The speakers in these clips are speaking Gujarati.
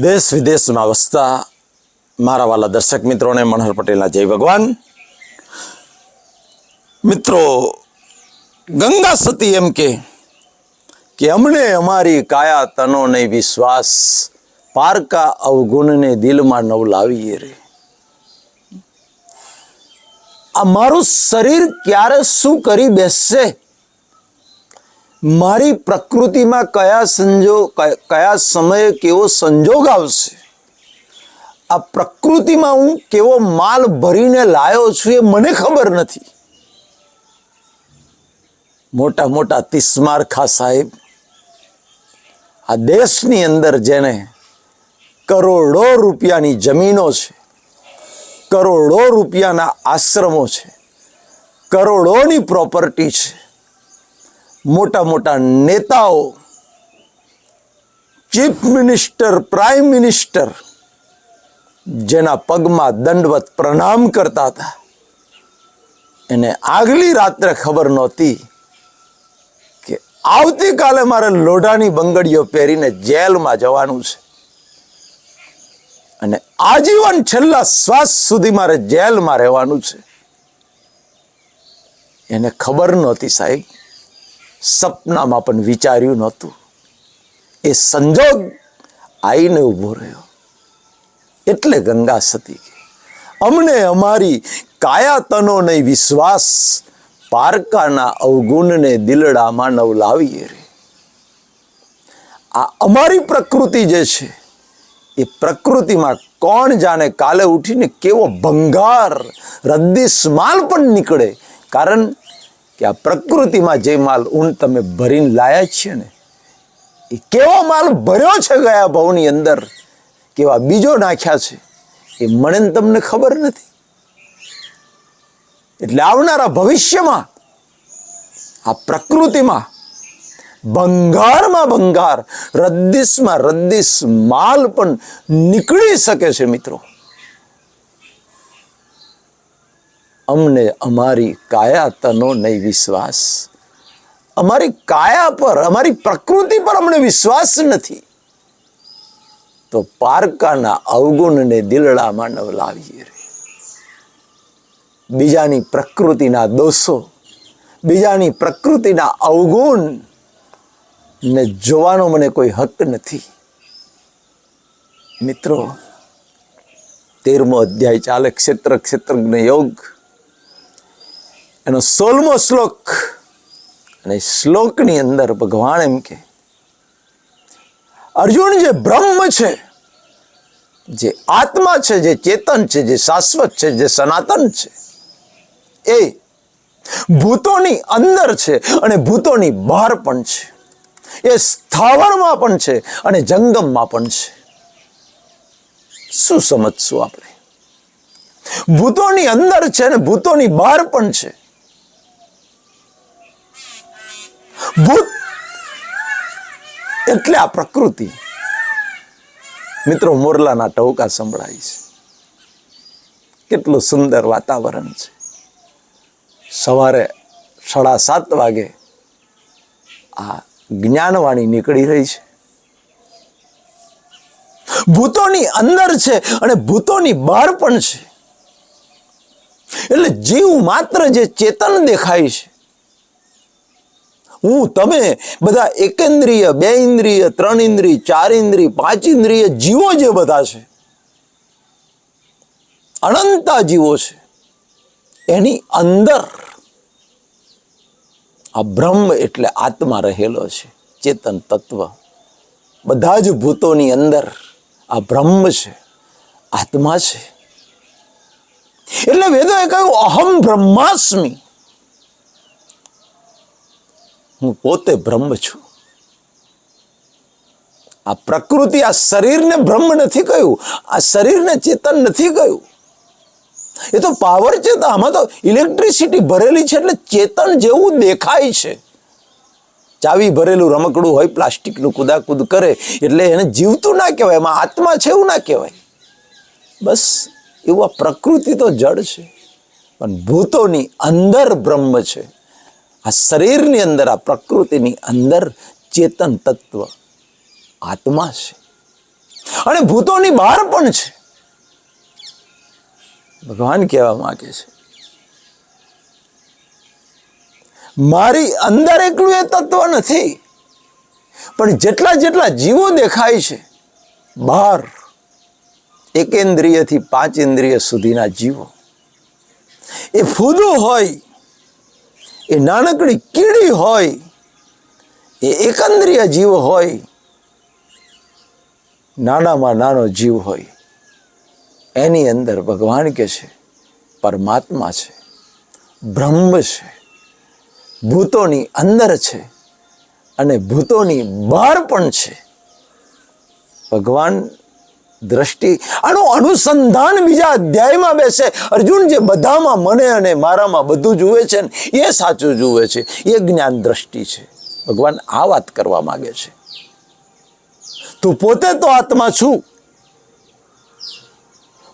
દેશ વિદેશમાં વસતા મારા વાલા દર્શક મિત્રોને મનોહર પટેલના જય ભગવાન. મિત્રો, ગંગા સતી એમ કે કે અમને અમારી કાયા તનો નહીં વિશ્વાસ, પારકા અવગુણને દિલમાં નવ લાવીએ રે. આ મારું શરીર ક્યારે શું કરી બેસશે? મારી પ્રકૃતિમાં કયા સંજોગ કયા સમયે કેવો સંજોગ આવશે? આ પ્રકૃતિમાં હું કેવો માલ ભરીને લાયો છું એ મને ખબર નથી. મોટા મોટા તિસ્મારખા સાહેબ, આ દેશની અંદર જેને કરોડો રૂપિયાની જમીનો છે, કરોડો રૂપિયાના આશ્રમો છે, કરોડોની પ્રોપર્ટી છે મોટા મોટા નેતાઓ, ચીફ મિનિસ્ટર, પ્રાઇમ મિનિસ્ટર જેના પગમાં દંડવત પ્રણામ કરતા હતા. એને આગલી રાત્રે ખબર નહોતી કે આવતીકાલે મારે લોઢાની બંગડીઓ પહેરીને જેલમાં જવાનું છે. અને આજીવન છેલ્લા શ્વાસ સુધી મારે જેલમાં રહેવાનું છે. એને ખબર નહોતી સાહેબ સપનામાં પણ વિચાર્યું નહોતું. એ સંજોગ આઈને ઊભો રહ્યો. એટલે ગંગા સતી કે અમને અમારી કાયાતનો નહીં, વિશ્વાસ પારકાના અવગુણને દિલડામાં નવ લાવીએ રે. આ અમારી પ્રકૃતિ જે છે, એ પ્રકૃતિમાં કોણ જાણે કાલે ઉઠીને કેવો ભંગાર, રદ્દી સ્માલ પણ નીકળે. કારણ કે આ પ્રકૃતિમાં જે માલ ઊન તમે ભરીને લાયા છે ને, એ કેવો માલ ભર્યો છે ગયા ભાવની અંદર, કેવા બીજો નાખ્યા છે, એ મને તમને ખબર નથી. એટલે આવનારા ભવિષ્યમાં, આ પ્રકૃતિમાં, ભંગારમાં ભંગાર, રદ્દીસમાં રદ્દીસ માલ પણ નીકળી શકે છે મિત્રો. અમને અમારી કાયા તનો નહીં વિશ્વાસ. અમારી કાયા પર, અમારી પ્રકૃતિ પર અમને વિશ્વાસ નથી. તો પારકાના અવગુણને દિલડામાં નવલાવીએ રે. બીજાની પ્રકૃતિના દોષો, બીજાની પ્રકૃતિના અવગુણ ને જોવાનો મને કોઈ હક નથી. મિત્રો, તેરમો અધ્યાય ચાલે ક્ષેત્ર, ક્ષેત્રજ્ઞ યોગ. એનો સોળમો શ્લોક. અને શ્લોકની અંદર ભગવાન એમ કે અર્જુન જે બ્રહ્મ છે, જે આત્મા છે, જે ચેતન છે, જે શાશ્વત છે, જે સનાતન છે, એ ભૂતોની અંદર છે અને ભૂતોની બહાર પણ છે. એ સ્થાવરમાં પણ છે અને જંગમમાં પણ છે. શું સમજશું આપણે? ભૂતોની અંદર છે અને ભૂતોની બહાર પણ છે. ભૂત એટલે આ પ્રકૃતિ. મિત્રો, મોરલાના ટહુકા સંભળાય છે. કેટલું સુંદર વાતાવરણ છે. સવારે સાડા સાત વાગે આ જ્ઞાનવાણી નીકળી રહી છે. ભૂતોની અંદર છે અને ભૂતોની બહાર પણ છે. એટલે જીવ માત્ર જે ચેતન દેખાય છે હું તમે બધા એકેન્દ્રિય, બે ઇન્દ્રિય, ત્રણ ઇન્દ્રિય, ચાર ઇન્દ્રિય, પાંચ ઇન્દ્રિય જીવો જે બધા છે, અનંતા જીવો છે, એની અંદર આ બ્રહ્મ એટલે આત્મા રહેલો છે, ચેતન તત્વ, બધા જ ભૂતોની અંદર આ બ્રહ્મ છે, આત્મા છે. એટલે વેદોએ કહ્યું, અહમ બ્રહ્માસ્મી. હું પોતે બ્રહ્મ છું. આ પ્રકૃતિ આ શરીરને બ્રહ્મ નથી કહ્યું. આ શરીરને ચેતન નથી કહ્યું. એ તો પાવર ચેતન આમાં તો ઇલેક્ટ્રિસિટી ભરેલી છે એટલે ચેતન જેવું દેખાય છે. ચાવી ભરેલું રમકડું હોય, પ્લાસ્ટિકનું કુદાકુદ કરે એટલે એને જીવતું ના કહેવાય, એમાં આત્મા છે એવું ના કહેવાય. બસ એવું આ પ્રકૃતિ તો જડ છે. પણ ભૂતોની અંદર બ્રહ્મ છે. આ શરીરની અંદર, આ પ્રકૃતિની અંદર ચેતન તત્વ આત્મા છે. અને ભૂતોની બહાર પણ છે. ભગવાન કહેવા માંગે છે, મારી અંદર એકલું એ તત્વ નથી, પણ જેટલા જેટલા જીવો દેખાય છે, બહાર એકેન્દ્રિયથી પાંચ ઇન્દ્રિય સુધીના જીવો. એ ફૂદું હોય એ નાનકડી કીડી હોય, એ એકંદ્રિય જીવ હોય, નાનામાં નાનો જીવ હોય, એની અંદર ભગવાન કે છે, પરમાત્મા છે, બ્રહ્મ છે, ભૂતોની અંદર છે અને ભૂતોની બહાર પણ છે. ભગવાન દ્રષ્ટિ. આનું અનુસંધાન બીજા અધ્યાયમાં બેસે. અર્જુન જે બધામાં મને અને મારામાં બધું જુએ છે ને, એ સાચું જુએ છે. એ જ્ઞાન દ્રષ્ટિ છે. ભગવાન આ વાત કરવા માંગે છે. તું પોતે તો આત્મા છું.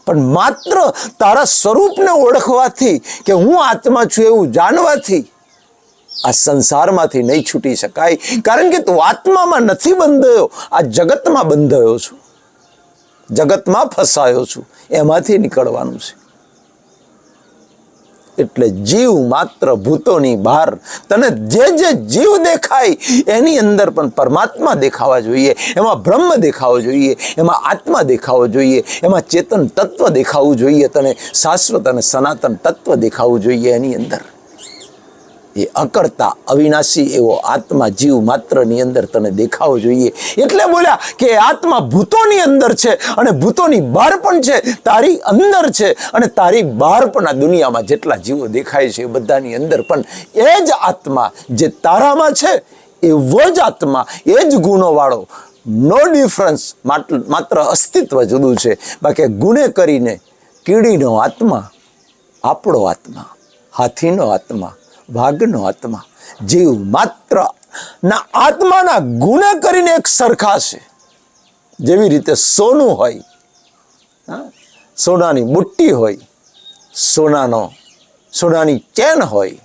પણ માત્ર તારા સ્વરૂપને ઓળખવાથી કે હું આત્મા છું એવું જાણવાથી આ સંસારમાંથી નહીં છૂટી શકાય. કારણ કે તું આત્મામાં નથી બંધાયો, આ જગતમાં બંધાયો છું. જગતમાં ફસાયો છું, એમાંથી નીકળવાનું છે. એટલે જીવ માત્ર ભૂતોની બહાર તને જે જે જીવ દેખાય એની અંદર પણ પરમાત્મા દેખાવા જોઈએ, એમાં બ્રહ્મ દેખાવો જોઈએ, એમાં આત્મા દેખાવો જોઈએ, એમાં ચેતન તત્વ દેખાવું જોઈએ તને, શાશ્વત અને સનાતન તત્વ દેખાવું જોઈએ એની અંદર. એ અકળતા, અવિનાશી એવો આત્મા જીવ માત્રની અંદર તને દેખાવો જોઈએ. એટલે બોલ્યા કે આત્મા ભૂતોની અંદર છે અને ભૂતોની બહાર પણ છે, તારી અંદર છે અને તારી બહાર પણ આ દુનિયામાં જેટલા જીવો દેખાય છે એ બધાની અંદર પણ એ જ આત્મા જે તારામાં છે, એવો જ આત્મા, એ જ ગુણોવાળો. નો ડિફરન્સ માત્ર અસ્તિત્વ જુદું છે. બાકી ગુણે કરીને કીડીનો આત્મા, આપણો આત્મા, હાથીનો આત્મા વાઘનો આત્મા. જીવ માત્ર ના આત્માના ગુણ કરીને એક સરખા છે. જેવી રીતે સોનું હોય? સોનાની બુટ્ટી હોય, સોનાનો, સોનાની ચેન હોય,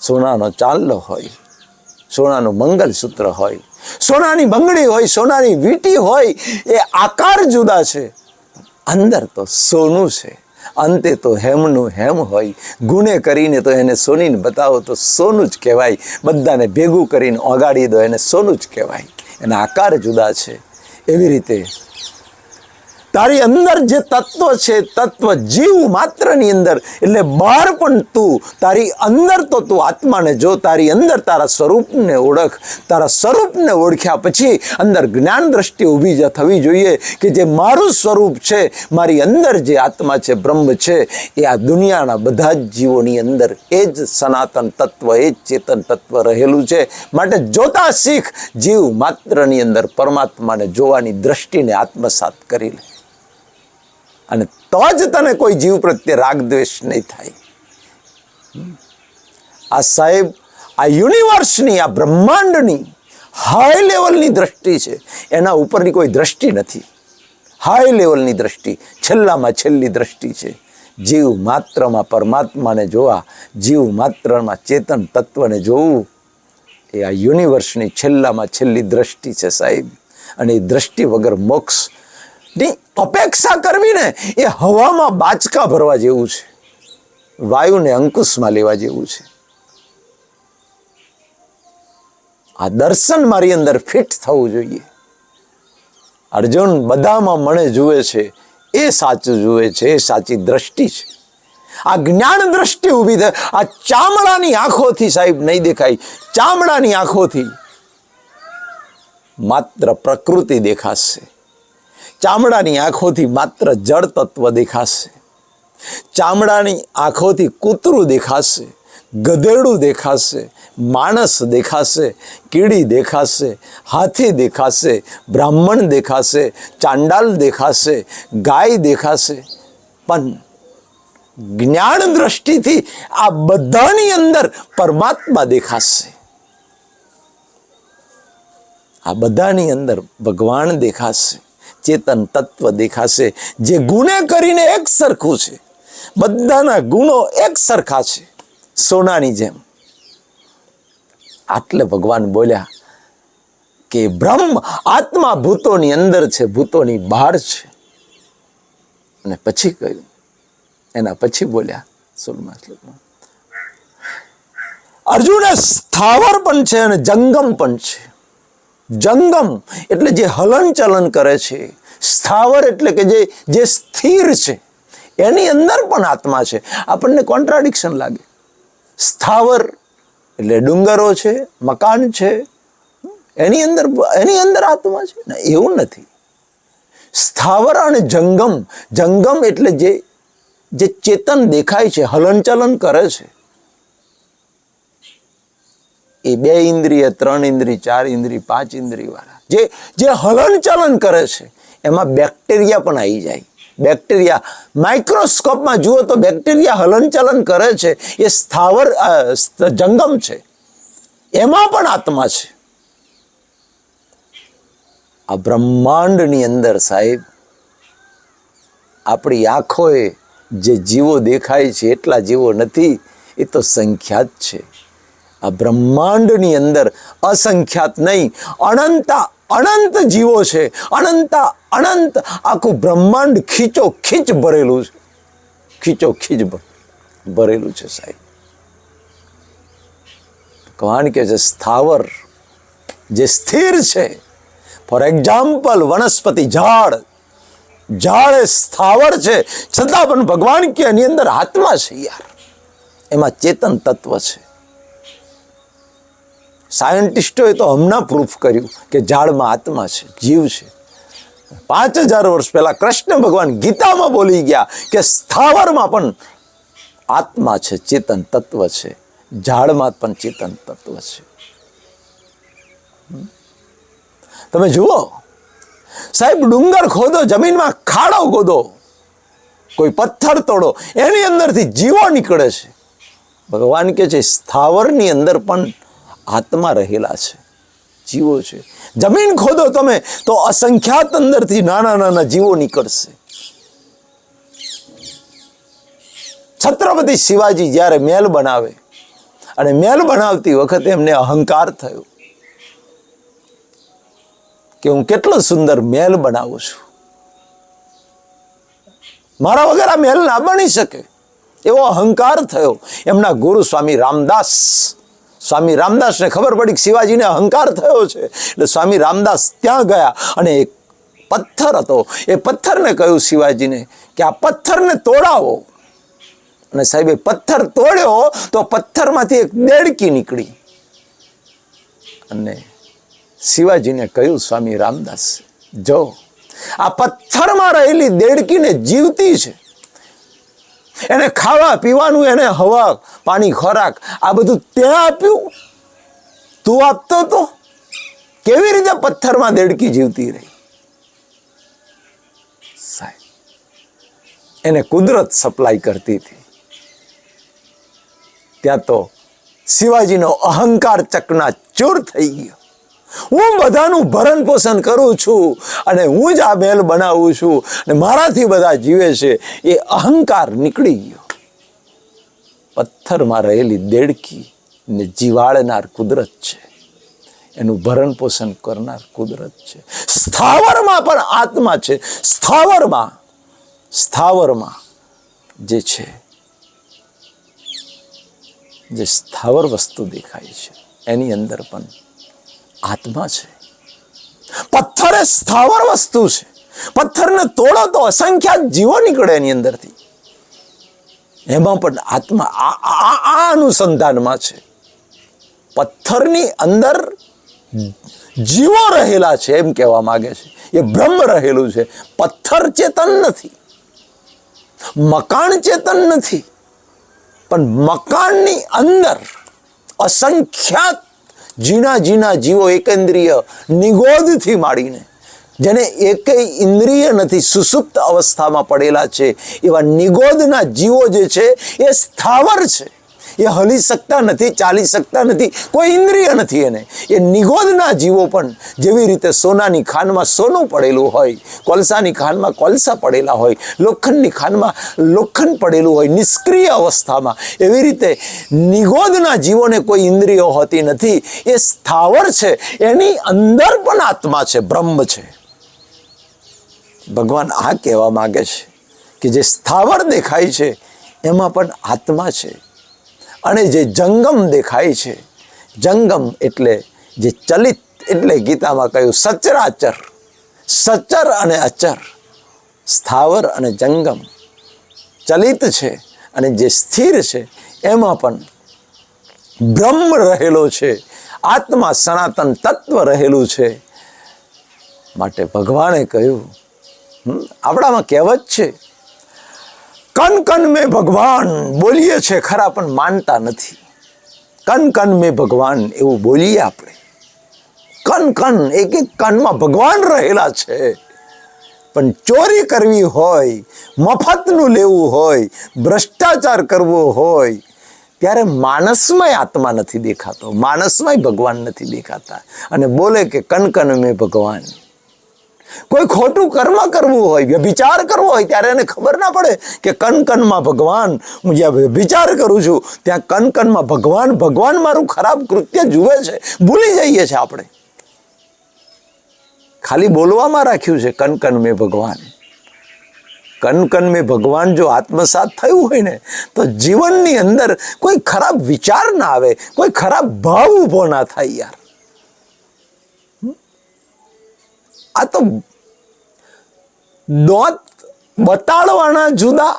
સોનાનો ચાંદલો હોય, સોનાનું મંગલસૂત્ર હોય, સોનાની બંગડી હોય, સોનાની વીંટી હોય, એ આકાર જુદા છે. અંદર તો સોનું છે. અંતે તો હેમનું હેમ હોય. ગુને કરીને તો એને સોનીને બતાવો તો સોનું જ કહેવાય. બધાને ભેગું કરીને ઓગાડી દો, એને સોનું જ કહેવાય. એના આકાર જુદા છે. એવી રીતે તારી અંદર જે તત્વ છે, તત્વ જીવ માત્રની અંદર, એટલે બહાર પણ તું તારી અંદર તો તું આત્માને જો, તારી અંદર તારા સ્વરૂપને ઓળખ, તારા સ્વરૂપને ઓળખ્યા પછી અંદર જ્ઞાન દ્રષ્ટિ ઊભી થવી જોઈએ કે જે મારું સ્વરૂપ છે, મારી અંદર જે આત્મા છે, બ્રહ્મ છે, એ આ દુનિયાના બધા જ જીવોની અંદર એ જ સનાતન તત્વ, એ જ ચેતન તત્વ રહેલું છે. માટે જોતા શીખ જીવ માત્રની અંદર પરમાત્માને જોવાની દ્રષ્ટિને આત્મસાત કરી લે. અને તો જ તને કોઈ જીવ પ્રત્યે રાગ દ્વેષ નહીં થાય. આ સાહેબ, આ યુનિવર્સની, આ બ્રહ્માંડની હાઈ લેવલની દ્રષ્ટિ છે. એના ઉપરની કોઈ દ્રષ્ટિ નથી. હાઈ લેવલની દ્રષ્ટિ, છેલ્લામાં છેલ્લી દ્રષ્ટિ છે. જીવ માત્રમાં પરમાત્માને જોવા, જીવ માત્રમાં ચેતન તત્વને જોવું, એ આ યુનિવર્સની છેલ્લામાં છેલ્લી દ્રષ્ટિ છે સાહેબ. અને એ દ્રષ્ટિ વગર મોક્ષ ની અપેક્ષા કરવી ને એ હવામાં બાચકા ભરવા જેવું છે. વાયુને અંકુશમાં લેવા જેવું છે. આ દર્શન મારી અંદર ફિટ થવું જોઈએ. અર્જુન બધામાં મને જુએ છે, એ સાચું જુએ છે, એ સાચી દ્રષ્ટિ છે. આ જ્ઞાન દ્રષ્ટિ ઊભી થાય. આ ચામડાની આંખોથી સાહેબ નહીં દેખાય. ચામડાની આંખોથી માત્ર પ્રકૃતિ દેખાશે. ચામડાની આંખોથી માત્ર જળ તત્વ દેખાશે. ચામડાની આંખોથી કૂતરું દેખાશે, ગધેડું દેખાશે, માણસ દેખાશે, કીડી દેખાશે, હાથી દેખાશે, બ્રાહ્મણ દેખાશે, ચાંડાલ દેખાશે, ગાય દેખાશે. પણ જ્ઞાન દ્રષ્ટિથી આ બધાની અંદર પરમાત્મા દેખાશે. આ બધાની અંદર ભગવાન દેખાશે. ચેતન તત્વ દેખાશે, જે ગુને કરીને એક સરખું છે. બધાના ગુણો એક સરખા છે, સોનાની જેમ. આટલે ભગવાન બોલ્યા કે બ્રહ્મ આત્મા ભૂતોની અંદર છે, ભૂતોની બહાર છે. અને પછી કહ્યું, એના પછી બોલ્યા સોળમા શ્લોકમાં, અર્જુન સ્થાવર પણ છે અને જંગમ પણ છે. જંગમ એટલે જે હલનચલન કરે છે, સ્થાવર એટલે કે જે જે સ્થિર છે, એની અંદર પણ આત્મા છે. આપણને કોન્ટ્રાડિક્શન લાગે. સ્થાવર એટલે ડુંગરો છે, મકાન છે, એની અંદર એની અંદર આત્મા છે. ના, એવું નથી. સ્થાવર અને જંગમ જંગમ એટલે જે જે ચેતન દેખાય છે, હલનચલન કરે છે. એ બે ઇન્દ્રિય, ત્રણ ઇન્દ્રિય, ચાર ઇન્દ્રિય, પાંચ ઇન્દ્રિય વાળા જે જે હલનચલન કરે છે, એમાં બેક્ટેરિયા પણ આવી જાય. બેક્ટેરિયા, માઇક્રોસ્કોપમાં જુઓ તો બેક્ટેરિયા હલનચલન કરે છે, એ સ્થાવર જંગમ છે. એમાં પણ આત્મા છે. આ બ્રહ્માંડની અંદર સાહેબ, આપણી આંખોએ જે જીવો દેખાય છે, એટલા જીવો નથી, એ તો સંખ્યાત છે. આ બ્રહ્માંડની અંદર અસંખ્યાત નહીં. અનંતા, અનંત જીવો છે. અનંતા, અનંત. આખું બ્રહ્માંડ ખીચો ખીચ ભરેલું છે. ખીચો ખીચ ભરેલું છે સાહેબ. ભગવાન કે છે, સ્થાવર, જે સ્થિર છે, ફોર એક્ઝામ્પલ વનસ્પતિ ઝાડ. ઝાડ એ સ્થાવર છે. છતાં પણ ભગવાન કે એની અંદર આત્મા છે યાર. એમાં ચેતન તત્વ છે. સાયન્ટિસ્ટોએ તો હમણાં પ્રૂફ કર્યું કે ઝાડમાં આત્મા છે, જીવ છે. પાંચ હજાર વર્ષ પહેલાં કૃષ્ણ ભગવાન ગીતામાં બોલી ગયા કે સ્થાવરમાં પણ આત્મા છે, ચેતન તત્વ છે. ઝાડમાં પણ ચેતન તત્વ છે. તમે જુઓ, સાહેબ ડુંગર ખોદો, જમીનમાં ખાડો ખોદો કોઈ પથ્થર તોડો, એની અંદરથી જીવો નીકળે છે. ભગવાન કે છે, સ્થાવરની અંદર પણ આત્મા રહેલા છે, જીવો છે. જમીન ખોદો તમે, તો અસંખ્યાત અંદરથી નાના નાના જીવો નીકળશે. છત્રપતિ શિવાજી જ્યારે મહેલ બનાવે, અને મહેલ બનાવતી વખતે એમને અહંકાર થયો કે હું કેટલો સુંદર મહેલ બનાવું છું. મારા વગર આ મહેલ ના બની શકે. એવો અહંકાર થયો. એમના ગુરુ સ્વામી રામદાસ સ્વામી રામદાસને ખબર પડી કે શિવાજીને અહંકાર થયો છે. એટલે સ્વામી રામદાસ ત્યાં ગયા અને એક પથ્થર હતો. એ પથ્થરને કહ્યું શિવાજીને કે આ પથ્થરને તોડાવો. અને સાહેબે પથ્થર તોડ્યો તો પથ્થરમાંથી એક દેડકી નીકળી. અને શિવાજીને કહ્યું, સ્વામી રામદાસ, જો આ પથ્થરમાં રહેલી દેડકીને જીવતી છે એને ખાવા, પીવાનું, એને હવા, પાણી, ખોરાક, આ બધું ત્યાં આપ્યું. તું આપતો તો કેવી રીતે પથ્થરમાં દેડકી જીવતી રહી? સાહેબ, એને કુદરત સપ્લાય કરતી હતી. ત્યાં તો શિવાજીનો અહંકાર ચકના ચોર થઈ ગયો. હું બધાનું ભરણ પોષણ કરું છું અને હું જ આ મહેલ બનાવું છું અને મારાથી બધા જીવે છે. એ અહંકાર નીકળી ગયો. પથ્થરમાં રહેલી દેડકી ને જીવાળનાર કુદરત છે. એનું ભરણ પોષણ કરનાર કુદરત છે. સ્થાવરમાં પણ આત્મા છે. સ્થાવરમાં સ્થાવરમાં જે છે, જે સ્થાવર વસ્તુ દેખાય છે. એની અંદર પણ આત્મા છે. પથ્થર એ સ્થાવર વસ્તુ છે. પથ્થરને તોડો તો અસંખ્યાત જીવો નીકળે એની અંદરથી. એમાં પણ આત્મા આ અનુસંધાનમાં છે. પથ્થરની અંદર જીવો રહેલા છે એમ કહેવા માંગે છે. એ બ્રહ્મ રહેલું છે. પથ્થર ચેતન નથી. મકાન ચેતન નથી. પણ મકાનની અંદર અસંખ્યાત ઝીણા ઝીણા જીવો એકેન્દ્રિય નિગોદથી માંડીને, જેને એકેય ઇન્દ્રિય નથી, સુસુપ્ત અવસ્થામાં પડેલા છે. એવા નિગોદના જીવો જે છે, એ સ્થાવર છે. એ હલી શકતા નથી, ચાલી શકતા નથી, કોઈ ઇન્દ્રિય નથી એને. એ નિગોદના જીવો પણ જેવી રીતે સોનાની ખાનમાં સોનું પડેલું હોય, કોલસાની ખાનમાં કોલસા પડેલા હોય, લોખંડની ખાનમાં લોખંડ પડેલું હોય, નિષ્ક્રિય અવસ્થામાં, એવી રીતે નિગોદના જીવોને કોઈ ઇન્દ્રિયો હોતી નથી. એ સ્થાવર છે, એની અંદર પણ આત્મા છે, બ્રહ્મ છે. ભગવાન આ કહેવા માગે છે કે જે સ્થાવર દેખાય છે, એમાં પણ આત્મા છે. અને જે જંગમ દેખાય છે, જંગમ એટલે જે ચલિત એટલે ગીતામાં કહ્યું સચરાચર. સચર અને અચર, સ્થાવર અને જંગમ. ચલિત છે અને જે સ્થિર છે, એમાં પણ બ્રહ્મ રહેલો છે, આત્મા સનાતન તત્વ રહેલું છે માટે ભગવાને કહ્યું આપણામાં કહેવત છે કન કન મેં ભગવાન બોલીએ છે, ખરા પણ માનતા નથી. કન કન મેં ભગવાન એવું બોલીએ આપણે. કન કન એક એક કનમાં ભગવાન રહેલા છે. પણ ચોરી કરવી હોય, મફતનું લેવું હોય, ભ્રષ્ટાચાર કરવો હોય, ત્યારે માણસમાંય આત્મા નથી દેખાતો. માણસમાંય ભગવાન નથી દેખાતા. અને બોલે કે કન કન મેં ભગવાન. કોઈ ખોટું કર્મ કરવું હોય વ્યભિચાર કરવો હોય, ત્યારે એને ખબર ના પડે કે કન ભગવાન, હું જ્યાં વ્યભિચાર કરું છું, ત્યાં કન ભગવાન ભગવાન મારું ખરાબ કૃત્ય જુએ છે, ભૂલી જઈએ છે આપણે. ખાલી બોલવામાં રાખ્યું છે કન મેં ભગવાન. કન કન મેં ભગવાન જો આત્મસાત થયું હોય ને, તો જીવનની અંદર કોઈ ખરાબ વિચાર ના આવે, કોઈ ખરાબ ભાવ ઊભો ના થાય યાર. આ તો દોત બતાડવાના જુદા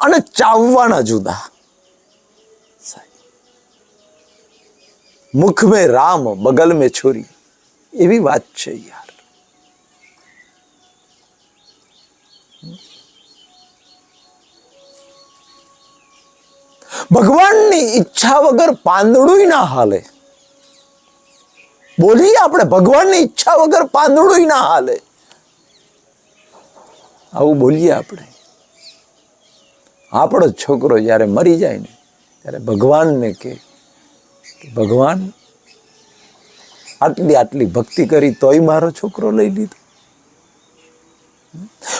અને ચાવવાના જુદા. મુખ મેં રામ બગલ મેં છોરી. એવી વાત છે યાર. ભગવાનની ઈચ્છા વગર પાંદડું ના હાલે. બોલીએ આપણે ભગવાનની ઈચ્છા વગર પાંદડું ના હાલે. આવું બોલીએ આપણે. આપણો છોકરો જ્યારે મરી જાય ને, ત્યારે ભગવાનને કે, ભગવાન, આટલી આટલી ભક્તિ કરી તોય મારો છોકરો લઈ લીધો.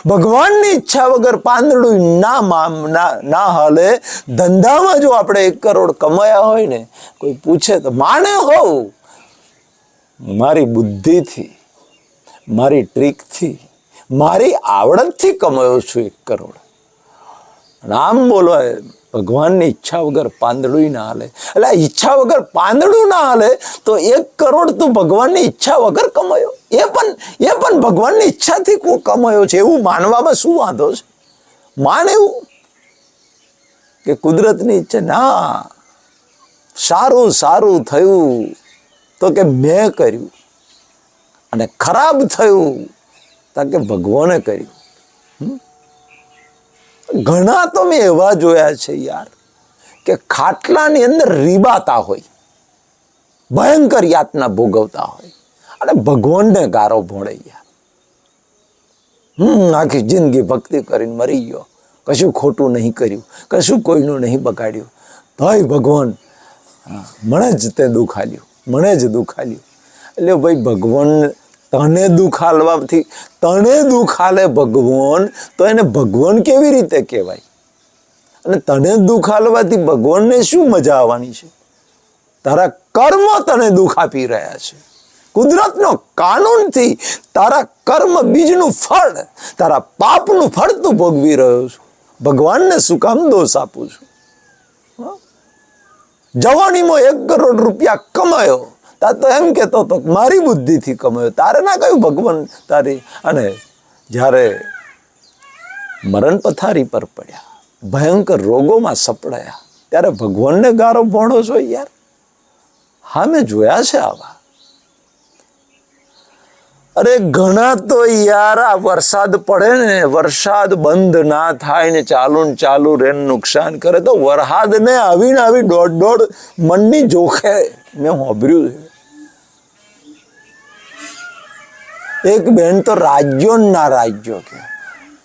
ભગવાનની ઈચ્છા વગર પાંદડું ના ના હાલે. ધંધામાં જો આપણે એક કરોડ કમાયા હોય ને, કોઈ પૂછે તો, માને હોવ મારી બુદ્ધિથી, મારી ટ્રીકથી, મારી આવડતથી કમાયો છું એક કરોડ. રામ બોલો ભગવાનની ઈચ્છા વગર પાંદડું ના હાલે. એટલે ઈચ્છા વગર પાંદડું ના હાલે, તો એક કરોડ તું ભગવાનની ઈચ્છા વગર કમાયો. એ પણ એ પણ ભગવાનની ઈચ્છાથી કો- કમાયો છે, એવું માનવામાં શું વાંધો છે? માન એવું? કે કુદરતની ઈચ્છા, ના. સારું સારું થયું. તો કે મેં કર્યું. અને ખરાબ થયું, તો કે ભગવાને કર્યું. ઘણા તો મેં એવા જોયા છે યાર, કે ખાટલાની અંદર રીબાતા હોય, ભયંકર યાતના ભોગવતા હોય, અને ભગવાનને ગારો ભોળે યાર. હમ, આખી જિંદગી ભક્તિ કરીને મરી ગયો. કશું ખોટું નહીં કર્યું, કશું કોઈનું નહીં બગાડ્યું. તોય ભગવાન મને જ તે દુઃખ આલ્યું. મને જ દુઃખ આલ્યું એટલે ભાઈ ભગવાન તને દુઃખ આલવાથી તને દુઃખ આલે ભગવાન, તો એને ભગવાન કેવી રીતે કહેવાય? અને તને દુઃખ આલવાથી ભગવાનને શું મજા આવવાની છે? તારા કર્મ તને દુઃખ આપી રહ્યા છે. કુદરતનો કાનૂનથી તારા કર્મ બીજનું ફળ, તારા પાપનું ફળ તું ભોગવી રહ્યો છું. ભગવાનને શું કામ દોષ આપું છું? જવાનીમાં એક કરોડ રૂપિયા કમાયો. તા તો એમ કહેતો હતો મારી બુદ્ધિથી કમાયો. તારે ના કહ્યું ભગવાન તારી? અને જ્યારે મરણ પથારી પર પડ્યા, ભયંકર રોગોમાં સપડાયા, ત્યારે ભગવાનને ગારો ભોણો છો યાર. હા, મેં જોયા છે આવા. અરે ઘણા તો યાર વરસાદ પડે ને, વરસાદ બંધ ના થાય ને, ચાલુ ને ચાલુ રે ને નુકસાન કરે તો વરસાદ ને આવીને આવી દોઢ દોઢ મનની જોખે મેં હોભર્યું છે. એક બેન તો રાજ્યો ના રાજ્યો કે,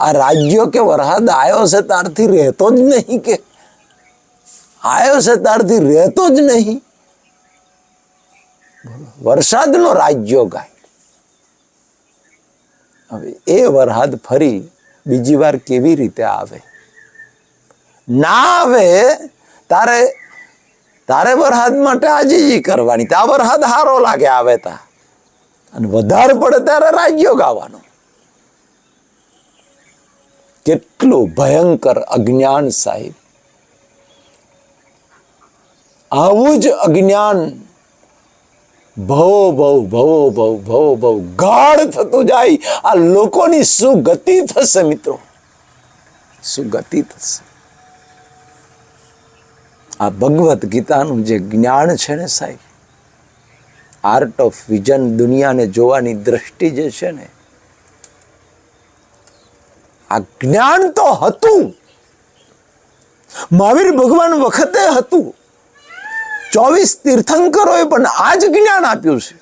આ રાજ્યો કે વરસાદ આવ્યો છે તારથી રહેતો જ નહીં કે આવ્યો છે તારથી રહેતો જ નહીં. વરસાદનો રાજ્યો ગાય. હવે એ વરસાદ ફરી બીજી વાર કેવી રીતે આવે? ના આવે, તારે તારે વરસાદ માટે આજીજી કરવાની. ત્યાં વરસાદ હારો લાગે આવે તા. અને વધારે પડે ત્યારે રાજ્યો ગાવાનો. કેટલું ભયંકર અજ્ઞાન સાહેબ. આવું જ અજ્ઞાન ભવો ભવ ભવો ભવ ભવો ભવ ગાઢ થતું જાય. આ લોકોની શું ગતિ થશે મિત્રો. શું ગતિ થશે. આ ભગવદ્ ગીતાનું જે જ્ઞાન છે ને સાહેબ આર્ટ ઓફ વિઝન દુનિયાને જોવાની દ્રષ્ટિ જે છે ને, આ જ્ઞાન તો હતું. મહાવીર ભગવાન વખતે હતું. ચોવીસ તીર્થંકરોએ પણ આ જ જ્ઞાન આપ્યું છે.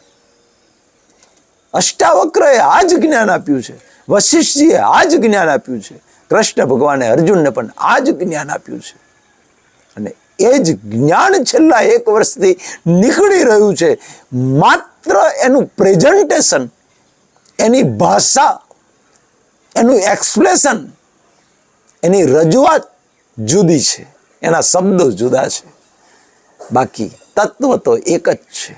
અષ્ટાવક્રએ આ જ જ્ઞાન આપ્યું છે. વશિષ્ઠજીએ આ જ જ્ઞાન આપ્યું છે. કૃષ્ણ ભગવાને અર્જુનને પણ આ જ જ્ઞાન આપ્યું છે. અને એ જ જ્ઞાન છેલ્લા એક વર્ષથી નીકળી રહ્યું છે. માત્ર એનું પ્રેઝન્ટેશન, એની ભાષા, એનું એક્સપ્રેશન એની રજૂઆત જુદી છે. એના શબ્દો જુદા છે. બાકી તત્વ તો એક જ છે.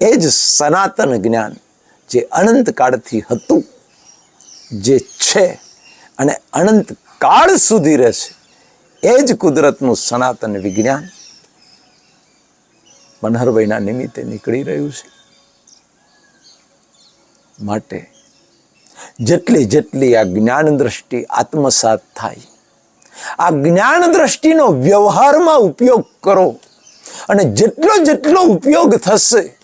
એ જ સનાતન જ્ઞાન જે અનંત કાળથી હતું, જે છે અને અનંત કાળ સુધી રહેશે એ જ કુદરતનું સનાતન વિજ્ઞાન મનહરભાઈના નિમિત્તે નીકળી રહ્યું છે. માટે જેટલી જેટલી આ જ્ઞાન દ્રષ્ટિ આત્મસાત થાય આ જ્ઞાન દ્રષ્ટિનો વ્યવહારમાં ઉપયોગ કરો. અને જેટલો જેટલો ઉપયોગ થશે,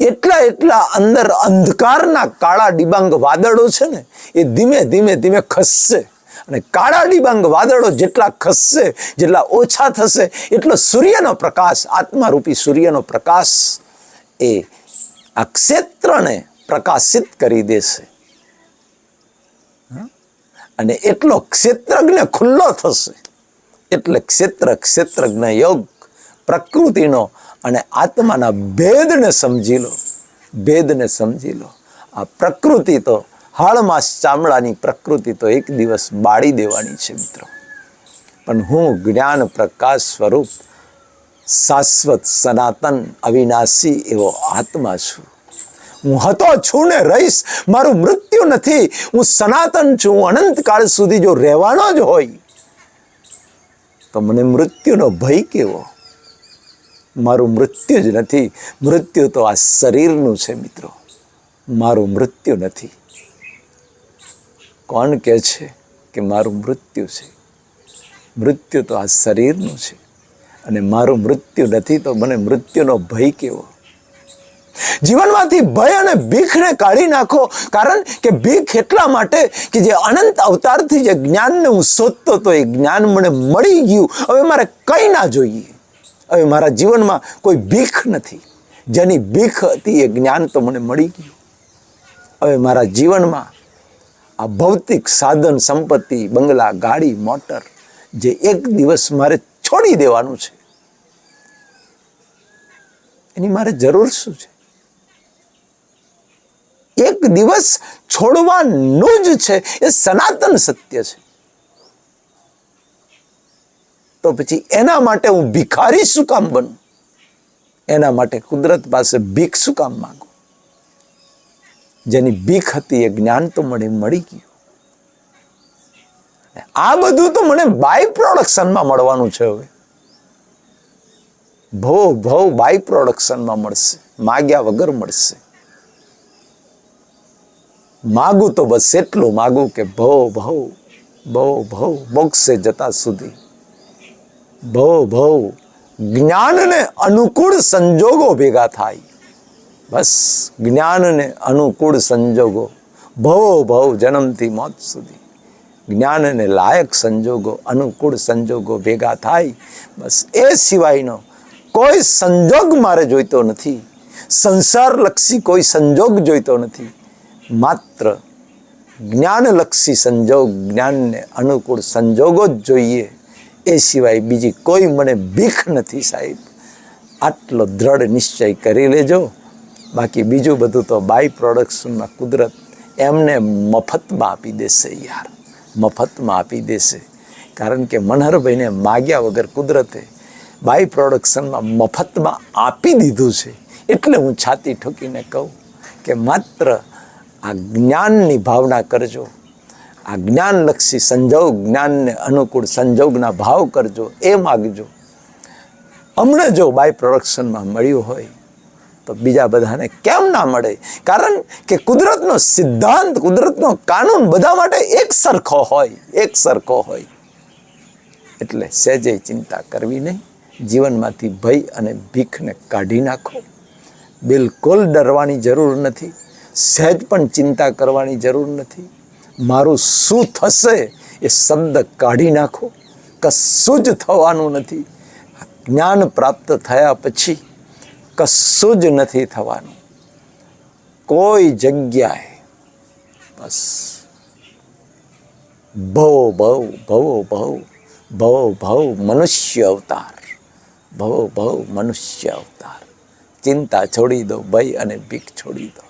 એટલા એટલા અંદર અંધકારના કાળા ડિબાંગ વાદળો છે ને, એ ધીમે ધીમે ધીમે ખસશે. અને કાળા ડિબાંગ વાદળો જેટલા ખસશે, જેટલા ઓછા થશે, એટલો સૂર્યનો પ્રકાશ, આત્મારૂપી સૂર્યનો પ્રકાશ એ આ ક્ષેત્રને પ્રકાશિત કરી દેશે. અને એટલો ક્ષેત્રજ્ઞ ખુલ્લો થશે. એટલે ક્ષેત્ર, ક્ષેત્રજ્ઞ યોગ, પ્રકૃતિનો અને આત્માના ભેદને સમજી લો. ભેદને સમજી લો. આ પ્રકૃતિ તો હાળમાં ચામડાની પ્રકૃતિ તો એક દિવસ બાળી દેવાની છે મિત્રો. પણ હું જ્ઞાન પ્રકાશ સ્વરૂપ શાશ્વત સનાતન અવિનાશી એવો આત્મા છું. હું હતો છું ને રહીશ, મારું મૃત્યુ નથી. હું સનાતન છું, હું અનંતકાળ સુધી જો રહેવાનો જ હોય, તો મને મૃત્યુનો ભય કેવો? મારું મૃત્યુ જ નથી. મૃત્યુ તો આ શરીરનું છે મિત્રો. મારું મૃત્યુ નથી. કોણ કહે છે કે મારું મૃત્યુ છે? મૃત્યુ તો આ શરીરનું છે. અને મારું મૃત્યુ નથી, તો મને મૃત્યુનો ભય કેવો? જીવનમાંથી ભય અને ભીખને કાઢી નાખો. કારણ કે ભીખ એટલા માટે કે જે અનંત અવતારથી જે જ્ઞાનને હું શોધતો તો એ જ્ઞાન મને મળી ગયું. હવે મારે કંઈ ના જોઈએ. હવે મારા જીવનમાં કોઈ ભીખ નથી. જેની ભીખ હતી એ જ્ઞાન તો મને મળી ગયું. હવે મારા જીવનમાં આ ભૌતિક સાધન, સંપત્તિ, બંગલા, ગાડી, મોટર જે એક દિવસ મારે છોડી દેવાનું છે. એની મારે જરૂર શું છે? એક દિવસ છોડવાનું જ છે, એ સનાતન સત્ય છે. તો પછી એના માટે હું ભિખારી શું કામ બનું? એના માટે કુદરત પાસે ભીખ શું કામ માંગુ? જેની ભીખ હતી એ જ્ઞાન તો મને મળી ગયું. આ બધું તો મને બાય પ્રોડક્શનમાં મળવાનું છે હવે. ભવ ભવ બાય પ્રોડક્શનમાં મળશે. માગ્યા વગર મળશે. માગું તો બસ એટલું માગું કે ભવ ભવ ભવ ભવ મોક્ષે જતા સુધી. ભવ ભવ જ્ઞાનને અનુકૂળ સંજોગો ભેગા થાય. બસ, જ્ઞાનને અનુકૂળ સંજોગો. ભવો ભવ જન્મથી મોત સુધી. જ્ઞાનને લાયક સંજોગો, અનુકૂળ સંજોગો ભેગા થાય. બસ, એ સિવાયનો કોઈ સંજોગ મારે જોઈતો નથી. સંસારલક્ષી કોઈ સંજોગ જોઈતો નથી. માત્ર જ્ઞાનલક્ષી સંજોગ, જ્ઞાનને અનુકૂળ સંજોગો જ જોઈએ. એ સિવાય બીજી કોઈ મને ભીખ નથી સાહેબ. આટલો દ્રઢ નિશ્ચય કરી લેજો. બાકી બીજું બધું તો બાય પ્રોડક્શનમાં કુદરત એમને મફતમાં આપી દેશે યાર. મફતમાં આપી દેશે. કારણ કે મનહરભાઈને માગ્યા વગર કુદરતે બાય પ્રોડક્શનમાં મફતમાં આપી દીધું છે. એટલે હું છાતી ઠોકીને કહું કે માત્ર આ જ્ઞાનની ભાવના કરજો. આ જ્ઞાનલક્ષી સંજોગ, જ્ઞાનને અનુકૂળ સંજોગના ભાવ કરજો, એ માગજો. અમને જો બાય પ્રોડક્શનમાં મળ્યું હોય, તો બીજા બધાને કેમ ના મળે? કારણ કે કુદરતનો સિદ્ધાંત, કુદરતનો કાનૂન બધા માટે એક સરખો હોય, એક સરખો હોય. એટલે સહેજે ચિંતા કરવી નહીં. જીવનમાંથી ભય અને ભીખને કાઢી નાખો. બિલકુલ ડરવાની જરૂર નથી. સહેજ પણ ચિંતા કરવાની જરૂર નથી. મારું શું થશે એ શબ્દ કાઢી નાખો. કશું જ થવાનું નથી. જ્ઞાન પ્રાપ્ત થયા પછી કશું જ નથી થવાનું. કોઈ જગ્યાએ બસ. ભવો, ભવ ભવો ભવ ભવો, ભવ, મનુષ્ય અવતાર. ભવો, ભવ, મનુષ્ય અવતાર. ચિંતા છોડી દો ભય અને ભીખ છોડી દો.